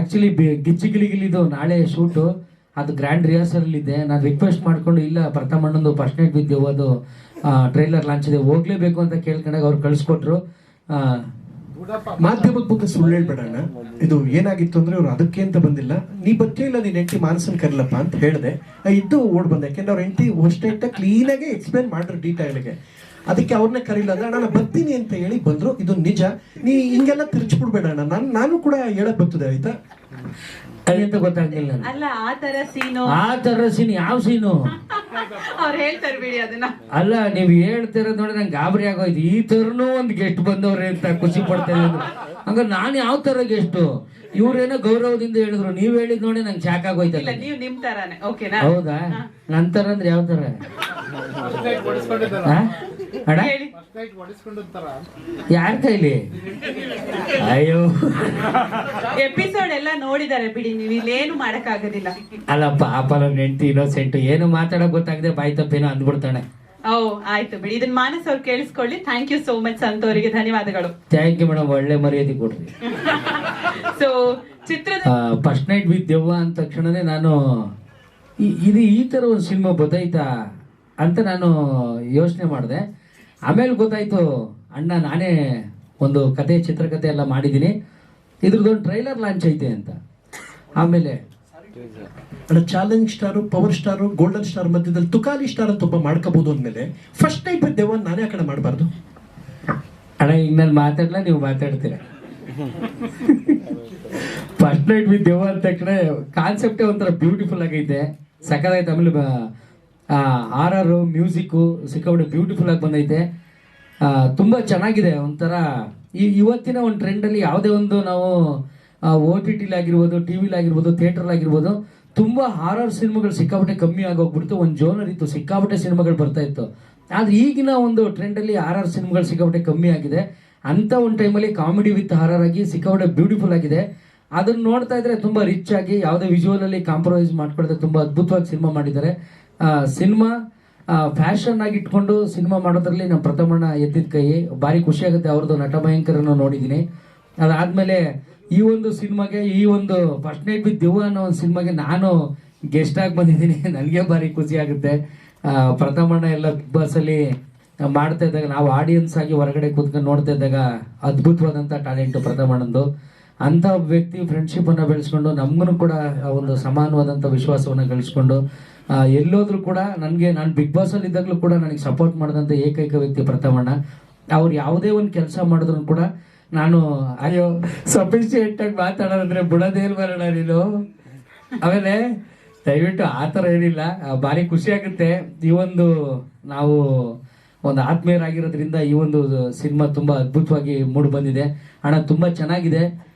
Actually ಗಿಚ್ಚಿ ಗಿಲಿಗಿಲಿದು ನಾಳೆ shoot ಅದು grand rehearsal ಇದೆ ನಾನು ರಿಕ್ವೆಸ್ಟ್ ಮಾಡ್ಕೊಂಡು, ಇಲ್ಲ, ಪ್ರಥಮ ಅಣ್ಣಂದು ಫಸ್ಟ್ ನೈಟ್ ಬಿದ್ದೆವು ಅದು ಟ್ರೈಲರ್ ಲಾಂಚ್ ಇದೆ, ಹೋಗ್ಲೇಬೇಕು ಅಂತ ಕೇಳ್ಕೊಂಡಾಗ ಅವ್ರು ಕಳಿಸ್ಕೊಟ್ರು. ಮಾಧ್ಯಮದ ಬಗ್ಗೆ ಸುಳ್ಳು ಹೇಳ್ಬೇಡಣ್ಣ ಇದು ಏನಾಗಿತ್ತು ಅಂದ್ರೆ ಅವ್ರು ಅದಕ್ಕೆ ಅಂತ ಬಂದಿಲ್ಲ. ನೀ ಬತ್ತೇ ಇಲ್ಲ, ನೀನ್ ಎಂಟಿ ಮಾನಸನ್ ಕರಿಲಪ್ಪ ಅಂತ ಹೇಳಿದೆ. ಇದ್ದು ಓಡ್ ಬಂದೆ. ಯಾಕೆಂದ್ರೆ ಅವ್ರ ಎಂಟಿ ಅಷ್ಟೇ ಕ್ಲೀನ್ ಆಗಿ ಎಕ್ಸ್ಪ್ಲೇನ್ ಮಾಡ್ರು ಡೀಟೇಲ್ಗೆ ಅದಕ್ಕೆ ಅವ್ರನ್ನೇ ಕರೀಲ್ಲ ಅಂದ್ರೆ ಅಣ್ಣ ನಾನು ಬರ್ತೀನಿ ಅಂತ ಹೇಳಿ ಬಂದ್ರು. ಇದು ನಿಜ. ನೀ ಹಿಂಗೆಲ್ಲ ತಿರ್ಚ್ಬಿಡ್ಬೇಡ ಅಣ್ಣ. ನಾನು ನಾನು ಕೂಡ ಹೇಳಕ್ ಬರ್ತದೆ ಆಯ್ತಾ? ಅಂತ ಗೊತ್ತಾಗ್ಲಿಲ್ಲ ನನಗೆ. ಅಲ್ಲ ಆ ತರ ಸೀನು. ಆ ತರ ಸೀನ್ ಯಾವ ಸೀನು? ಅವ್ರು ಹೇಳ್ತಾರೆ ಬಿಡಿ ಅದನ್ನ. ಅಲ್ಲ ನೀವು ಹೇಳ್ತಿರೋದ್ ನೋಡಿ ನಂಗೆ ಗಾಬರಿ ಆಗೋಯ್ತು. ಈ ತರನು ಒಂದ್ ಗೆಸ್ಟ್ ಬಂದವ್ರೆ ಅಂತ ಖುಷಿ ಪಡ್ತಾ ಇದ್ರು ಹಂಗ ನಾನು ಯಾವ ತರ ಗೆಸ್ಟು ಇವ್ರೇನೋ ಗೌರವದಿಂದ ಹೇಳಿದ್ರು. ನೀವ್ ಹೇಳಿದ್ ನೋಡಿ ನಂಗೆ ಶಾಕ್ ಇಲ್ಲ ಆಗೋಯ್ತಲ್ಲ ನೀವು ನಿಮ್ ತರಾನೇ ಓಕೆನಾ ಹೌದಾ? ನಂತರ ಅಂದ್ರೆ ಯಾವ ತರ ಯಾರ ಕೈಲಿ? ಅಯ್ಯೋ. ಎಪಿಸೋಡ್ ಎಲ್ಲ ನೋಡಿದಾರೆ ಬಿಡಿ ನೀವು ಇಲ್ಲೇನು ಮಾಡಕ್ ಆಗೋದಿಲ್ಲ ಅಲ್ಲ ಪಾಪ ನನ್ನ ಹೆಂಡತಿ ಇನ್ನೋಸೆಂಟ್ ಏನು ಮಾತಾಡೋ ಗೊತ್ತಾಗದೆ ಬಾಯ್ ತಪ್ಪೇನೋ ಅಂದ್ಬಿಡ್ತಾನೆ ಓ ಆಯ್ತು ಬಿಡಿ. ಇದನ್ನ ಮಾನಸ್ ಅವ್ರು ಕೇಳಿಸ್ಕೊಳ್ಳಿ. ಥ್ಯಾಂಕ್ ಯು ಸೋ ಮಚ್ ಸಂತೋರಿಗೆ ಧನ್ಯವಾದಗಳು. ಥ್ಯಾಂಕ್ ಯು ಮೇಡಮ್ ಒಳ್ಳೆ ಮರ್ಯಾದೆ ಕೊಡ್ರಿ. ಸೊ ಚಿತ್ರದ ಫಸ್ಟ್ ನೈಟ್ ವಿತ್ ದೆವ್ವ ಅಂದ ತಕ್ಷಣನೇ ನಾನು ಇದು ಈ ತರ ಒಂದು ಸಿನಿಮಾ ಬದೈತಾ ಅಂತ ನಾನು ಯೋಚನೆ ಮಾಡಿದೆ. ಆಮೇಲೆ ಗೊತ್ತಾಯ್ತು ಅಣ್ಣ ನಾನೇ ಒಂದು ಕತೆ ಚಿತ್ರಕಥೆ ಎಲ್ಲ ಮಾಡಿದ್ದೀನಿ. ಇದ್ರದ್ದೊಂದು ಟ್ರೈಲರ್ ಲಾಂಚ್ ಐತೆ ಅಂತ. ಆಮೇಲೆ challenge star power star golden star ಮಧ್ಯದಲ್ಲಿ ತುಕಾಲಿ ಸ್ಟಾರ್ ಅಂತ ಒಬ್ಬ ಮಾಡ್ಕೋಬಹುದು ಅಂದ್ಮೇಲೆ ಫಸ್ಟ್ ಟೈಪ್ ದೇವನ್ ನಾನೇ ಆ ಕಡೆ ಮಾಡಬಾರ್ದು. ಅಣ್ಣ ಈಗ ನಾನು ಮಾತಾಡ್ಲಾ ನೀವು ಮಾತಾಡ್ತೀರ? ಫಸ್ಟ್ ನೈಟ್ ವಿತ್ ದೇವ್ ಅಂತ ಕಡೆ ಕಾನ್ಸೆಪ್ಟೇ ಒಂಥರ ಬ್ಯೂಟಿಫುಲ್ ಆಗೈತೆ. ಸಕ್ಕದಾಯ್ತು ಆಮೇಲೆ ಆರ್ ಆರ್ ಮ್ಯೂಸಿಕ್ಕು ಸಿಕ್ಕಾಬಿಟ್ಟು ಬ್ಯೂಟಿಫುಲ್ ಆಗಿ ಬಂದೈತೆ. ತುಂಬ ಚೆನ್ನಾಗಿದೆ, ಒಂಥರ, ಈ, ಇವತ್ತಿನ ಒಂದು ಟ್ರೆಂಡಲ್ಲಿ ಯಾವುದೇ ಒಂದು ನಾವು ಓ ಟಿ ಟಿಲಿ ಆಗಿರ್ಬೋದು ಟಿ ವಿಲಿ ಆಗಿರ್ಬೋದು ಥಿಯೇಟರ್ ಆಗಿರ್ಬೋದು ತುಂಬಾ ಹಾರರ್ ಸಿನಿಮಾಗಳು ಸಿಕ್ಕಾಪಟ್ಟೆ ಕಮ್ಮಿ ಆಗೋಗ್ಬಿಡ್ತು, ಒಂದು ಜೋನರ್ ಇತ್ತು, ಸಿಕ್ಕಾಪಟ್ಟೆ ಸಿನಿಮಾಗಳು ಬರ್ತಾ ಇತ್ತು. ಆದರೆ ಈಗಿನ ಒಂದು ಟ್ರೆಂಡಲ್ಲಿ ಆರ್ ಆರ್ ಸಿನಿಮಾಗಳು ಸಿಕ್ಕಾಪಟ್ಟೆ ಕಮ್ಮಿ ಆಗಿದೆ. ಅಂತ ಒಂದು ಟೈಮಲ್ಲಿ ಕಾಮಿಡಿ ವಿತ್ ಹಾರರ್ ಆಗಿ ಸಿಕ್ಕಾಪಟ್ಟೆ ಬ್ಯೂಟಿಫುಲ್ ಆಗಿದೆ. ಅದನ್ನ ನೋಡ್ತಾ ಇದ್ರೆ ತುಂಬಾ ರಿಚ್ ಆಗಿ ಯಾವುದೇ ವಿಜುವಲ್ ಅಲ್ಲಿ ಕಾಂಪ್ರಮೈಸ್ ಮಾಡ್ಕೊಳ್ದೆ ತುಂಬಾ ಅದ್ಭುತವಾಗಿ ಸಿನಿಮಾ ಮಾಡಿದ್ದಾರೆ. ಸಿನಿಮಾ ಫ್ಯಾಷನ್ ಆಗಿ ಇಟ್ಕೊಂಡು ಸಿನಿಮಾ ಮಾಡೋದ್ರಲ್ಲಿ ನಮ್ಮ ಪ್ರಥಮಣ್ಣ ಎತ್ತಿದ ಕೈ. ಭಾರಿ ಖುಷಿ ಆಗುತ್ತೆ ಅವ್ರದ್ದು ನಟ ಭಯಂಕರನ ನೋಡಿದ್ದೀನಿ. ಅದಾದ್ಮೇಲೆ ಈ ಒಂದು ಸಿನಿಮಾಗೆ ಈ ಒಂದು ಫಸ್ಟ್ ನೈಟ್ ವಿತ್ ದಿವ ಅನ್ನೋ ಒಂದು ಸಿನಿಮಾಗೆ ನಾನು ಗೆಸ್ಟ್ ಆಗಿ ಬಂದಿದ್ದೀನಿ. ನನಗೆ ಭಾರಿ ಖುಷಿ ಆಗುತ್ತೆ. ಪ್ರಥಮಣ್ಣ ಎಲ್ಲ ಬಿಗ್ ಬಾಸ್ ಅಲ್ಲಿ ಮಾಡ್ತಾ ಇದ್ದಾಗ ನಾವು ಆಡಿಯನ್ಸ್ ಆಗಿ ಹೊರಗಡೆ ಕೂತ್ಕೊಂಡು ನೋಡ್ತಾ ಇದ್ದಾಗ ಅದ್ಭುತವಾದಂಥ ಟ್ಯಾಲೆಂಟ್ ಪ್ರಥಮಣ್ಣಂದು ಅಂತ ವ್ಯಕ್ತಿ ಫ್ರೆಂಡ್ಶಿಪ್ ಅನ್ನ ಬೆಳೆಸ್ಕೊಂಡು ನಮಗೂ ಕೂಡ ಒಂದು ಸಮಾನವಾದಂಥ ವಿಶ್ವಾಸವನ್ನು ಗಳಿಸ್ಕೊಂಡು ಎಲ್ಲೋದ್ರೂ ಕೂಡ ನನಗೆ ನಾನು ಬಿಗ್ ಬಾಸ್ ಅಲ್ಲಿ ಇದ್ದಾಗಲೂ ಕೂಡ ನನಗೆ ಸಪೋರ್ಟ್ ಮಾಡಿದಂಥ ಏಕೈಕ ವ್ಯಕ್ತಿ ಪ್ರಥಮಣ್ಣ. ಅವ್ರು ಯಾವುದೇ ಒಂದು ಕೆಲಸ ಮಾಡಿದ್ರು ಕೂಡ ನಾನು, ಅಯ್ಯೋ ಸಫಿಶಿಯೆಂಟ್ ಆಗಿ ಮಾತಾಡೋದಂದ್ರೆ ಬುಡದೇ ಬರೋಣ ನೀನು. ಆಮೇಲೆ ದಯವಿಟ್ಟು ಆ ಥರ ಏನಿಲ್ಲ ಭಾರಿ ಖುಷಿ ಆಗುತ್ತೆ. ಈ ಒಂದು ನಾವು ಒಂದು ಆತ್ಮೀಯರಾಗಿರೋದ್ರಿಂದ ಈ ಒಂದು ಸಿನಿಮಾ ತುಂಬಾ ಅದ್ಭುತವಾಗಿ ಮೂಡಿ ಬಂದಿದೆ. ಹಣ ತುಂಬಾ ಚೆನ್ನಾಗಿದೆ.